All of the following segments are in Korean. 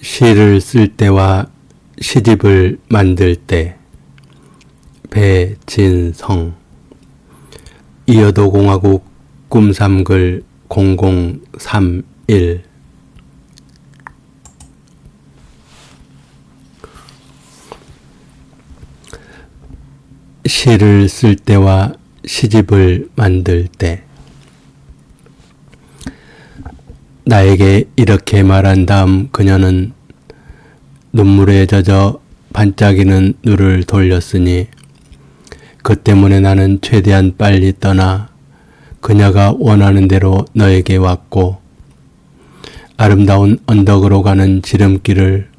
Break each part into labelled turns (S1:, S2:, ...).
S1: 시를 쓸 때와 시집을 만들 때. 배진성. 이여도 공화국 꿈삼글 0031 시를 쓸 때와 시집을 만들 때 나에게 이렇게 말한 다음 그녀는 눈물에 젖어 반짝이는 눈을 돌렸으니 그 때문에 나는 최대한 빨리 떠나 그녀가 원하는 대로 너에게 왔고 아름다운 언덕으로 가는 지름길을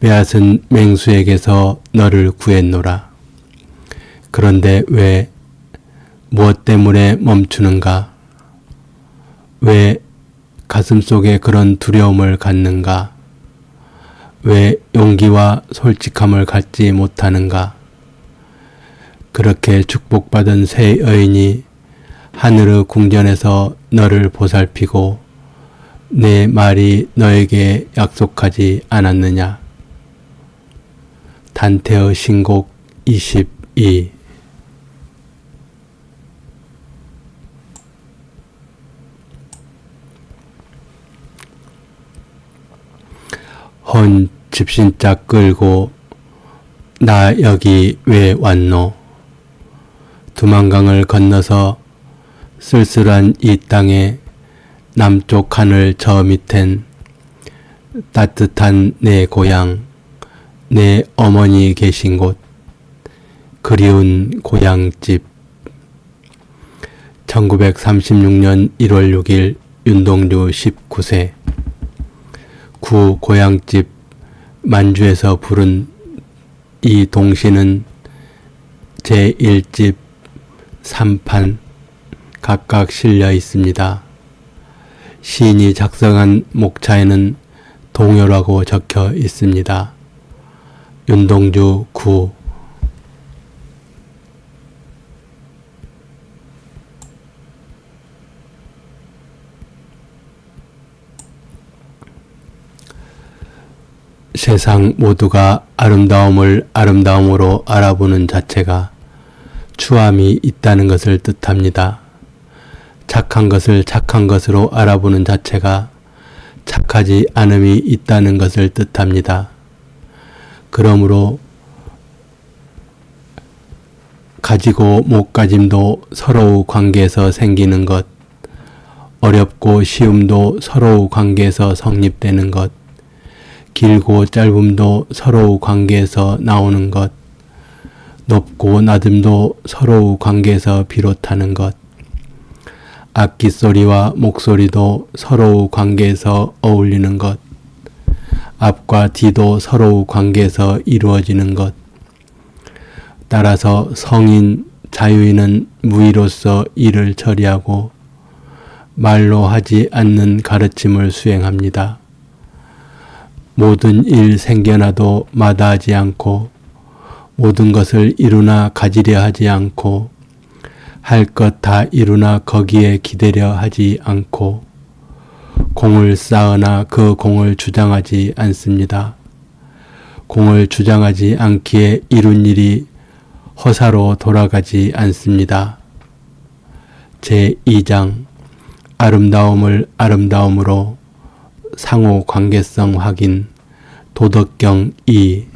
S1: 빼앗은 맹수에게서 너를 구했노라. 그런데 왜 무엇 때문에 멈추는가? 왜 가슴 속에 그런 두려움을 갖는가? 왜 용기와 솔직함을 갖지 못하는가? 그렇게 축복받은 새 여인이 하늘의 궁전에서 너를 보살피고 내 말이 너에게 약속하지 않았느냐? 단테의 신곡 22 헌 집신짝 끌고 나 여기 왜 왔노? 두만강을 건너서 쓸쓸한 이 땅에 남쪽 하늘 저 밑엔 따뜻한 내 고향, 내 어머니 계신 곳, 그리운 고향집. 1936년 1월 6일 윤동주 19세 구 고향집 만주에서 부른 이 동시는 제1집 3판 각각 실려 있습니다. 시인이 작성한 목차에는 동요라고 적혀 있습니다. 윤동주 9 세상 모두가 아름다움을 아름다움으로 알아보는 자체가 추함이 있다는 것을 뜻합니다. 착한 것을 착한 것으로 알아보는 자체가 착하지 않음이 있다는 것을 뜻합니다. 그러므로 가지고 못 가짐도 서로의 관계에서 생기는 것, 어렵고 쉬움도 서로의 관계에서 성립되는 것, 길고 짧음도 서로의 관계에서 나오는 것, 높고 낮음도 서로의 관계에서 비롯하는 것, 악기 소리와 목소리도 서로의 관계에서 어울리는 것, 앞과 뒤도 서로의 관계에서 이루어지는 것, 따라서 성인, 자유인은 무의로서 일을 처리하고 말로 하지 않는 가르침을 수행합니다. 모든 일 생겨나도 마다하지 않고 모든 것을 이루나 가지려 하지 않고 할 것 다 이루나 거기에 기대려 하지 않고 공을 쌓으나 그 공을 주장하지 않습니다. 공을 주장하지 않기에 이룬 일이 허사로 돌아가지 않습니다. 제 2장 아름다움을 아름다움으로 상호 관계성 확인 도덕경 2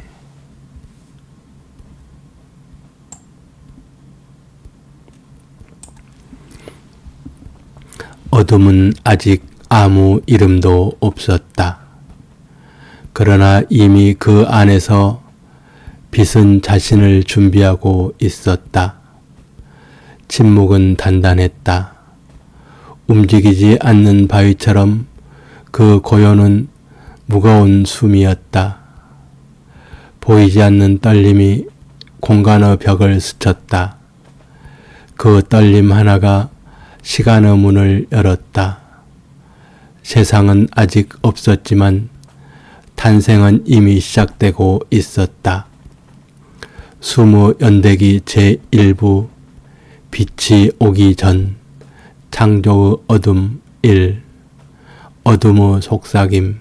S1: 어둠은 아직 아무 이름도 없었다. 그러나 이미 그 안에서 빛은 자신을 준비하고 있었다. 침묵은 단단했다. 움직이지 않는 바위처럼 그 고요는 무거운 숨이었다. 보이지 않는 떨림이 공간의 벽을 스쳤다. 그 떨림 하나가 시간의 문을 열었다. 세상은 아직 없었지만 탄생은 이미 시작되고 있었다. 수무 연대기 제1부 빛이 오기 전 창조의 어둠 1 어둠의 속삭임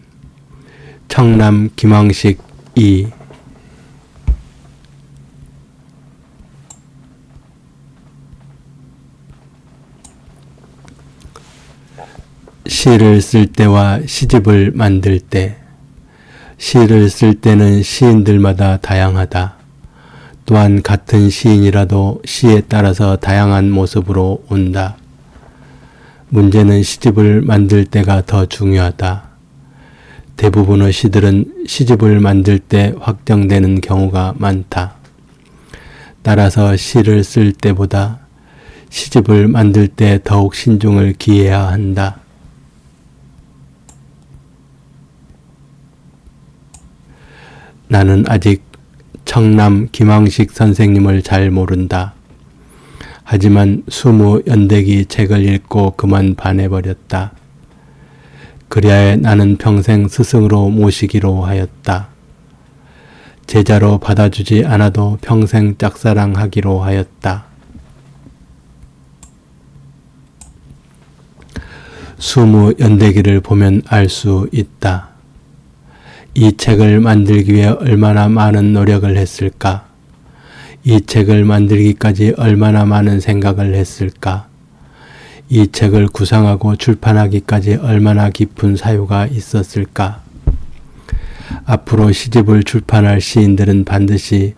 S1: 청남 김왕식 2 시를 쓸 때와 시집을 만들 때 시를 쓸 때는 시인들마다 다양하다. 또한 같은 시인이라도 시에 따라서 다양한 모습으로 온다. 문제는 시집을 만들 때가 더 중요하다. 대부분의 시들은 시집을 만들 때 확정되는 경우가 많다. 따라서 시를 쓸 때보다 시집을 만들 때 더욱 신중을 기해야 한다. 나는 아직 청남 김왕식 선생님을 잘 모른다. 하지만 수무 연대기 책을 읽고 그만 반해버렸다. 그리하여 나는 평생 스승으로 모시기로 하였다. 제자로 받아주지 않아도 평생 짝사랑하기로 하였다. 수무 연대기를 보면 알 수 있다. 이 책을 만들기 위해 얼마나 많은 노력을 했을까? 이 책을 만들기까지 얼마나 많은 생각을 했을까? 이 책을 구상하고 출판하기까지 얼마나 깊은 사유가 있었을까? 앞으로 시집을 출판할 시인들은 반드시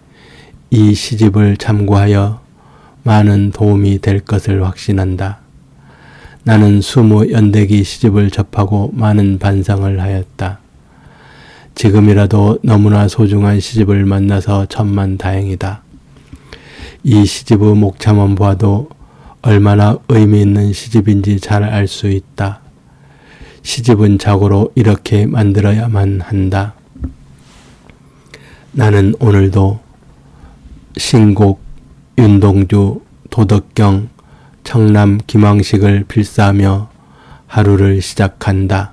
S1: 이 시집을 참고하여 많은 도움이 될 것을 확신한다. 나는 수무 연대기 시집을 접하고 많은 반성을 하였다. 지금이라도 너무나 소중한 시집을 만나서 천만 다행이다. 이 시집의 목차만 보아도 얼마나 의미 있는 시집인지 잘 알 수 있다. 시집은 자고로 이렇게 만들어야만 한다. 나는 오늘도 신곡, 윤동주, 도덕경, 청남 김왕식을 필사하며 하루를 시작한다.